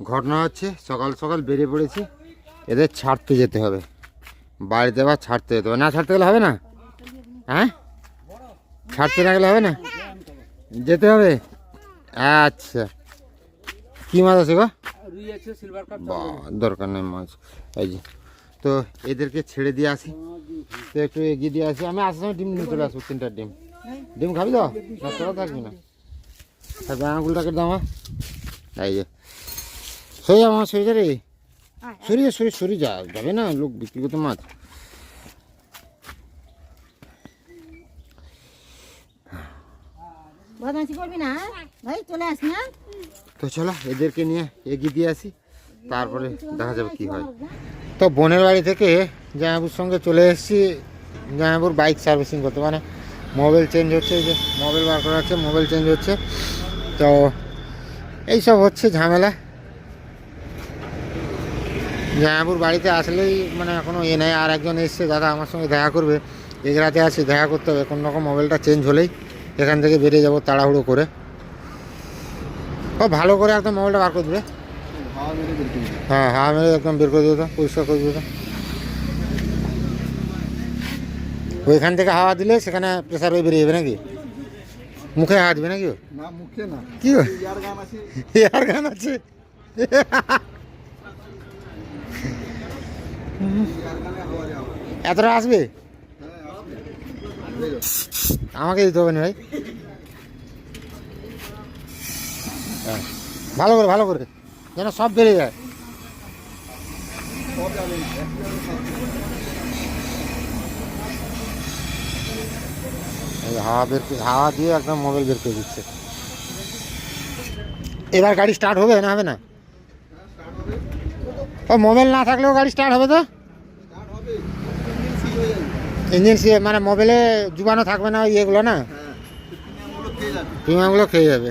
ঘটনা হচ্ছে সকাল সকাল বেরিয়ে পড়েছি। এদের ছাড়তে যেতে হবে। বাড়িতে আবার ছাড়তে যেতে হবে। না ছাড়তে গেলে হবে না? হ্যাঁ? ছাড়তে না গেলে হবে না? যেতে হবে? আচ্ছা। কী মাছ আছে গো? দরকার নেই মাছ। এই যে, তো এদেরকে ছেড়ে দিয়ে আসি। তো একটু এগিয়ে দিয়ে আসি। আমি আসার সময় ডিম নিয়ে চলে আসব তিনটার ডিম। ডিম খাবি তো? না, তোরা থাকবি না। থাকবে, আঙুলটাকে দামা এই যে সরে যা আমার সরে যা রে। সরি যা সরি সরি যা যাবে না লোক বিক্রি করতে মাছ করবি না ভাই চলে আস না। তো চলো এদেরকে নিয়ে এগিয়ে দিয়ে আসি তারপরে দেখা যাবে কি হয়। তো বোনের বাড়ি থেকে জামাইবুর সঙ্গে চলে এসেছি। জামাইবুর বাইক সার্ভিসিং করতে মানে মোবাইল চেঞ্জ হচ্ছে যে মোবাইল বার করা আছে মোবাইল চেঞ্জ হচ্ছে। তো এইসব হচ্ছে ঝামেলা। জামাইবুর বাড়িতে আসলেই মানে এখনও এ নেই। আর একজন এসছে দাদা আমার সঙ্গে দেখা করবে। এগরাতে আছে দেখা করতে হবে। কোনো রকম মোবাইলটা চেঞ্জ হলেই এখান থেকে বেরিয়ে যাব তাড়াহুড়ো করে। ও ভালো করে একদম মোবাইলটা বার করে দেবে। হ্যাঁ হ্যাঁ মেরে একদম বের করে দিও তো পরিষ্কার করে দিও তো। ওইখান থেকে হাওয়া দিলে সেখানে প্রেশার হয়ে বেরিয়ে যাবে নাকি? মুখে হাওয়া দিবে নাকি না মুখে না। কি? ইয়ার গান আছে? এতটা আসবে? আমাকে দিতে হবে না ভাই। হ্যাঁ ভালো করে ভালো করে। যেন সব বেরিয়ে যায়। হাওয়া বের হাওয়া দিয়ে একদম মোবাইল বের করে দিচ্ছে। এবার গাড়ি স্টার্ট হবে না হবে না? ও, মোবাইল না থাকলেও গাড়ি স্টার্ট হবে তো? ইঞ্জিন সি মানে মোবাইলে জুবানো থাকবে না ইয়েগুলো না? প্রিমিয়ামগুলো খেয়ে যাবে।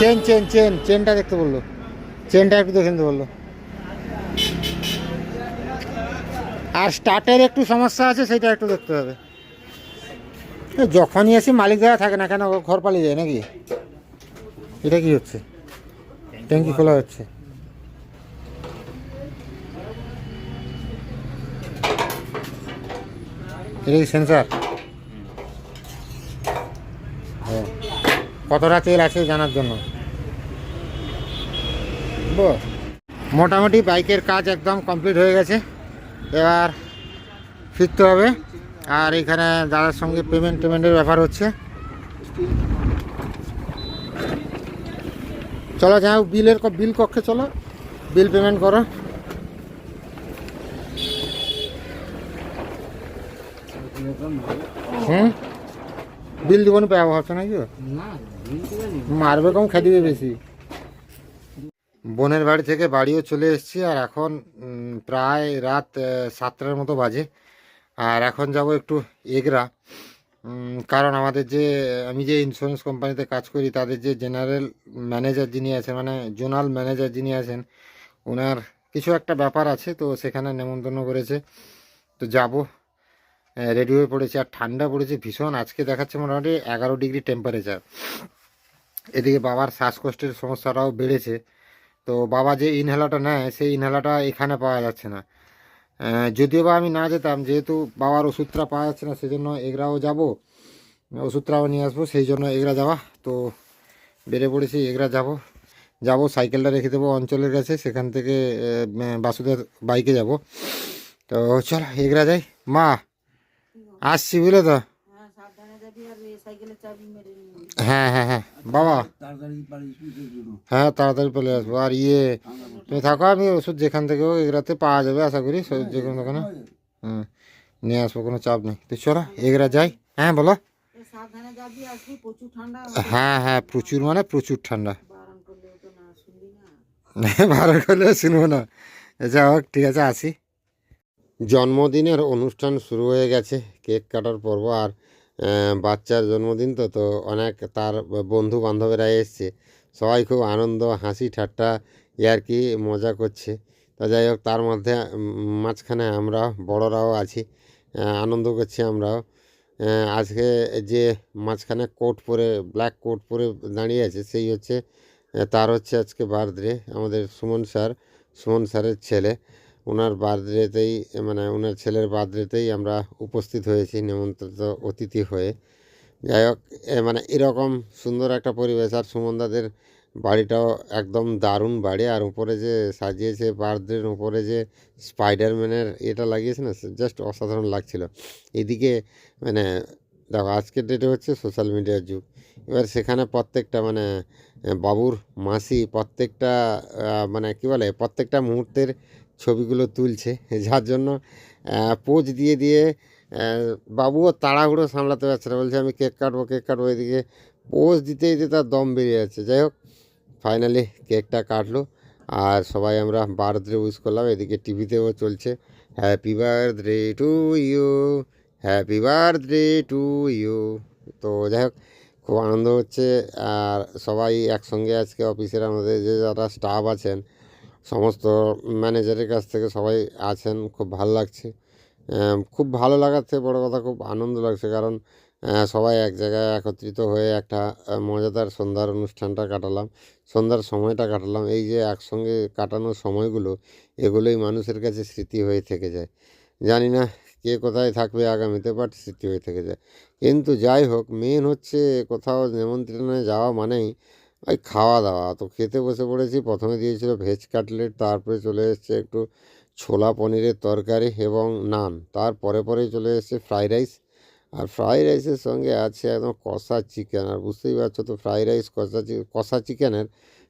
চেন চেন চেন চেনটা দেখতে বলল। চেনটা একটু দেখে নিতে বলল। আর স্টার্টের একটু সমস্যা আছে, সেটা একটু দেখতে হবে। যখনই আসি মালিক দেওয়া থাকে না কেন, ঘর পালিয়ে যায় নাকি? এটা কি হচ্ছে? ট্যাঙ্কি খোলা হচ্ছে। এটা কি সেন্সার ও কতটা তেল আছে জানার জন্য। মোটামুটি বাইকের কাজ একদম কমপ্লিট হয়ে গেছে। এবার ফিরতে হবে। আর এখানে দাদার সঙ্গে পেমেন্ট টেমেন্টের ব্যাপার হচ্ছে। চলো যাও বিলের বিল কক্ষে চলো। বিল পেমেন্ট করো। হুম? বিল দিব না পাবো ভাবছ নাকি? মারবে কম খেয়ে দিবে বেশি। বোনের বাড়ি থেকে বাড়িও চলে এসেছি আর এখন প্রায় রাত সাতটার মতো বাজে। আর এখন যাব একটু এগরা। কারণ আমাদের যে, আমি যে ইন্স্যুরেন্স কোম্পানিতে কাজ করি, তাদের যে জেনারেল ম্যানেজার যিনি আছেন মানে জোনাল ম্যানেজার যিনি আছেন ওনার কিছু একটা ব্যাপার আছে, তো সেখানে নেমন্তন্ন করেছে। তো যাব। রেডি হয়ে পড়েছে, আর ঠান্ডা পড়েছে ভীষণ। আজকে দেখাচ্ছে মোটামুটি এগারো ডিগ্রি টেম্পারেচার এদিকে বাবার শ্বাসকষ্টের সমস্যাটাও বেড়েছে। তো বাবা যে ইনহেলারটা নেয়, সেই ইনহেলারটা এখানে পাওয়া যাচ্ছে না। যদিও বা আমি না যেতাম, যেহেতু বাবার ওষুধটা পাওয়া যাচ্ছে না, সেজন্য এগরাও যাব, ওষুধটাও নিয়ে আসব, সেই জন্য এগরা যাওয়া। তো বেড়ে পড়েছি, এগরা যাব। যাব, সাইকেলটা রেখে দেবো অঞ্চলের কাছে, সেখান থেকে বাসুদের বাইকে যাব। তো চল, এগরা যাই। মা, আসছি বুঝলে তো হ্যাঁ সাবধানে যাবি আর এই সাইকেলের চাবি মেরে নিবি হ্যাঁ হ্যাঁ হ্যাঁ। বাবা। হ্যাঁ তাড়াতাড়ি চলে আসব। আর ইয়ে তুমি থাকো আমি ওষুধ যেখান থেকে হোক এগুলাতে পাওয়া যাবে আশা করি যে কোনো দোকানে। হুম নিয়ে আসব কোনো চাপ নেই। তো চলো এগুলা যাই। হ্যাঁ বলো। হ্যাঁ হ্যাঁ প্রচুর মানে প্রচুর ঠান্ডা। ভালো করলে শুনব না। যা হোক ঠিক আছে আসি। জন্মদিনের অনুষ্ঠান শুরু হয়ে গেছে কেক কাটার পর্ব আর বাচ্চার জন্মদিন তো তো অনেক তার বন্ধু বান্ধবেরা এসছে। সবাই খুব আনন্দ, হাসি, ঠাট্টা ইয়ার্কি মজা করছে। তো যাই হোক, তার মধ্যে মাঝখানে আমরা, বড়রাও আছি আনন্দ করছি আমরাও। আজকে যে মাঝখানে কোট পরে ব্ল্যাক কোট পরে দাঁড়িয়ে আছে, সেই হচ্ছে, তার হচ্ছে আজকে বার্থডে আমাদের সুমন স্যার, সুমন স্যারের ছেলে। ওনার বার্থডেতেই মানে ওনার ছেলের বার্থডেতেই আমরা উপস্থিত হয়েছি নিমন্ত্রিত অতিথি হয়ে। যাই হোক মানে এরকম সুন্দর একটা পরিবেশ। আর সুমনদাদের বাড়িটাও একদম দারুণ বাড়ি। আর উপরে যে সাজিয়েছে বার্থডের উপরে যে স্পাইডারম্যানের এটা লাগিয়েছে না, জাস্ট অসাধারণ লাগছিল। এদিকে মানে দেখো, আজকের ডেটে হচ্ছে সোশ্যাল মিডিয়ার যুগ। এবার সেখানে প্রত্যেকটা মানে বাবুর মাসি প্রত্যেকটা মানে কী বলে, প্রত্যেকটা মুহূর্তের ছবিগুলো তুলছে, যার জন্য পোজ দিয়ে দিয়ে বাবুও তাড়াহুড়ো সামলাতে পারছে না। বলছে, আমি কেক কাটবো কেক কাটবো এদিকে। পোজ দিতে দিতে তার দম বেরিয়ে যাচ্ছে। যাই হোক ফাইনালি কেকটা কাটলো। আর সবাই আমরা বার্থডে উইশ করলাম। এদিকে টিভিতেও চলছে। Happy birthday to you happy birthday to you তো যাই হোক, খুব আনন্দ হচ্ছে। আর সবাই একসঙ্গে আজকে অফিসের আমাদের যে যারা স্টাফ আছেন সমস্ত ম্যানেজারের কাছ থেকে সবাই আছেন, খুব ভালো লাগছে। খুব ভালো লাগার থেকে বড়ো কথা খুব আনন্দ লাগছে কারণ সবাই এক জায়গায় একত্রিত হয়ে একটা মজাদার সন্ধ্যার অনুষ্ঠানটা কাটালাম, সন্ধ্যার সময়টা কাটালাম। এই যে একসঙ্গে কাটানোর সময়গুলো, এগুলোই মানুষের কাছে স্মৃতি হয়ে থেকে যায়। জানি না কে কোথায় থাকবে আগামীতে বাট স্মৃতি হয়ে থেকে যায়। কিন্তু যাই হোক মেন হচ্ছে কোথাও নিমন্ত্রণে যাওয়া মানেই ওই খাওয়া দাওয়া তো খেতে বসে পড়েছি। প্রথমে দিয়েছিল ভেজ কাটলেট তারপরে চলে এসছে একটু ছোলা পনিরের তরকারি এবং নান। তারপরে পরেই চলে এসছে ফ্রাইড রাইস। আর ফ্রাইড রাইসের সঙ্গে আছে একদম কষা চিকেন। আর বুঝতেই পারছ তো ফ্রাইড রাইস কষা কষা চিকেনের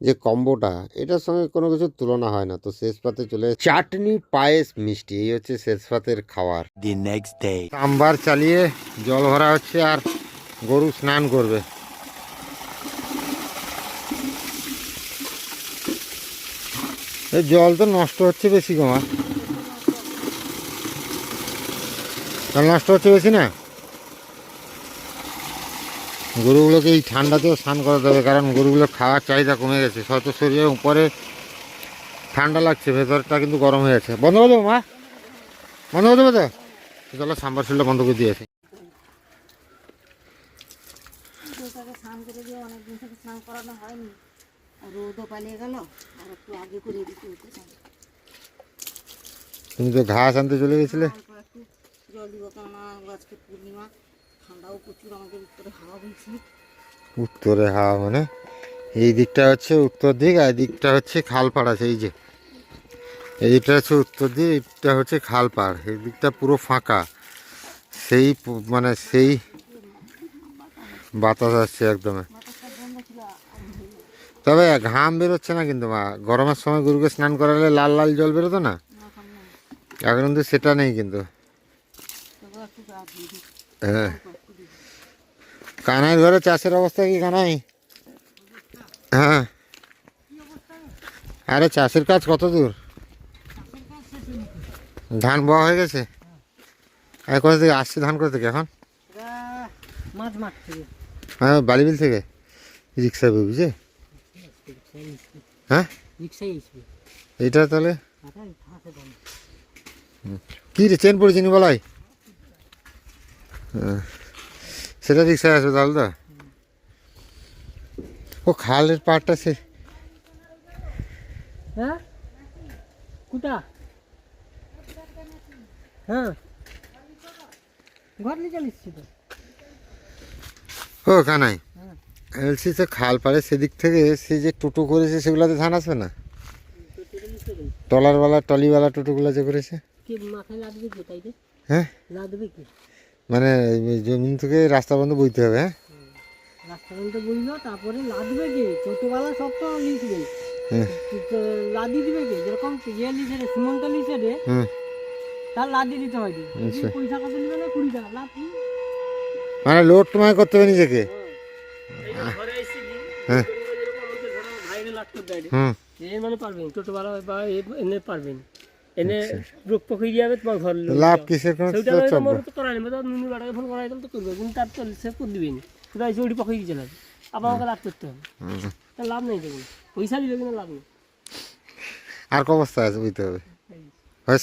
যে কম্বোটা এটার সঙ্গে কোনো কিছুর তুলনা হয় না। তো শেষ পাতে চলে এসেছে চাটনি পায়েস মিষ্টি। এই হচ্ছে শেষ পাতের খাবার। The next day. কাম্বার চালিয়ে জল ভরা হচ্ছে আর গরু স্নান করবে। জল তো নষ্ট হচ্ছে বেশি কমা জল নষ্ট হচ্ছে বেশি না? গরুগুলোকে এই ঠান্ডাতেও স্নান করাতে হবে, কারণ গরুগুলোর খাওয়ার চাহিদা কমে গেছে। হয়তো শরীরের উপরে ঠান্ডা লাগছে, ভেতরটা কিন্তু গরম হয়ে আছে। বন্ধ করে দেবো মা? বন্ধ করে দেবো তো? চলো সাম্বারশিলটা বন্ধ করে দিয়েছে স্নান করে দিয়ে অনেক দিন থেকে স্নান করানো হয়নি। রোদও পালিয়ে গেল আর একটু আগে করে দিতে হতো তুমি তো ঘাস আনতে চলে গেছিলে? একটু জল দিব কেননা আজকে পূর্ণিমা ঠান্ডাও প্রচুর আমাদের উত্তরে হাওয়া বইছে। উত্তরে হাওয়া মানে? এই দিকটা হচ্ছে উত্তর দিক আর দিকটা হচ্ছে খালপাড় আছে এই যে। এই দিকটা হচ্ছে উত্তর দিক এইটা হচ্ছে খালপাড় এই দিকটা পুরো ফাঁকা। সেই মানে সেই বাতাস আসছে একদমে বাতাসটা বন্ধ ছিল আগুন হয়ে গেল। তবে ঘাম বেরোচ্ছে না কিন্তু মা। গরমের সময় গরুকে স্নান করালে লাল লাল জল বেরোতো না? এখন কিন্তু সেটা নেই কিন্তু। হ্যাঁ। কানাইয়ের ঘরে চাষের অবস্থা কি কানাই? হ্যাঁ। আরে চাষের কাজ কত দূর? ধান বোয়া হয়ে গেছে? আর কোথা থেকে আসছে ধান কোথা থেকে এখন? হ্যাঁ বালিবিল থেকে। রিক্সা বুঝে হ্যাঁ? এইটা তাহলে? কি রে চেন পড়েছি নি বলাই। সেটা রিক্সায় আসবে তাহলে তো। ও খালের পাড়টা সে হ্যাঁ? কুটা? হ্যাঁ। ঘর নিয়ে চলে এসছি তো। ও কানাই। বলছি তো খাল পাড়ে সেদিক থেকে সে যে টোটো করেছে সেগুলোতে ধান আসবে না? টলারওয়ালা টলিওয়ালা টোটোগুলো যে করেছে? হ্যাঁ? মানে জমিন থেকে রাস্তা বন্ধ বইতে হবে হ্যাঁ? রাস্তা বলতে বলল তারপরে লাদবে কি? ছোটবেলা সব তো লিখবে। লাদি দিবে কি? যেরকম ইয়ে লিখে রে সিমন্ত লিখে রে তার লাদি দিতে হয় আচ্ছা। পয়সা কত নিবে না? কুড়ি টাকা। লাভ মানে লোড তোমায় করতে হবে নিজেকে? এই যে ঘরে এসে কি হ্যাঁ। দেয়। হুম। এই মানে পারবেন টোটোওয়ালা বা এনে পারবেন। এনে রোগ পক্ষে যাবে তোমার ঘর লাভ কিসের কোনো মোর তো করাই নেবে তো নুনু বাটাকে ফোন করাই তো করবে কিন্তু তার তো সে করে দিবেন। শুধু এসে ওটি পক্ষে চলে আবার আমাকে লাভ করতে হবে। লাভ নেই দেখুন। পয়সা দিবে কিন্তু লাভ নেই। আর ক অবস্থা আছে বুঝতে হবে? হয়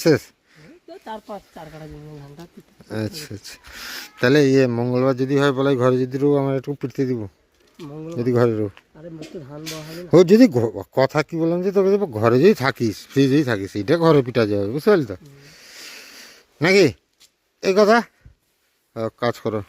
পিটতে আচ্ছা আচ্ছা। তাহলে ইয়ে মঙ্গলবার যদি হয় বলে ঘরে যদি রো আমার একটু পিটতে দিব। যদি ঘরে ও যদি কথা কি বললাম যে তোকে ঘরে যদি থাকিস ফ্রিজেই থাকিস এইটা ঘরে পিটা যাবে বুঝতে পারলি তো? নাকি? এই কথা? কাজ করো।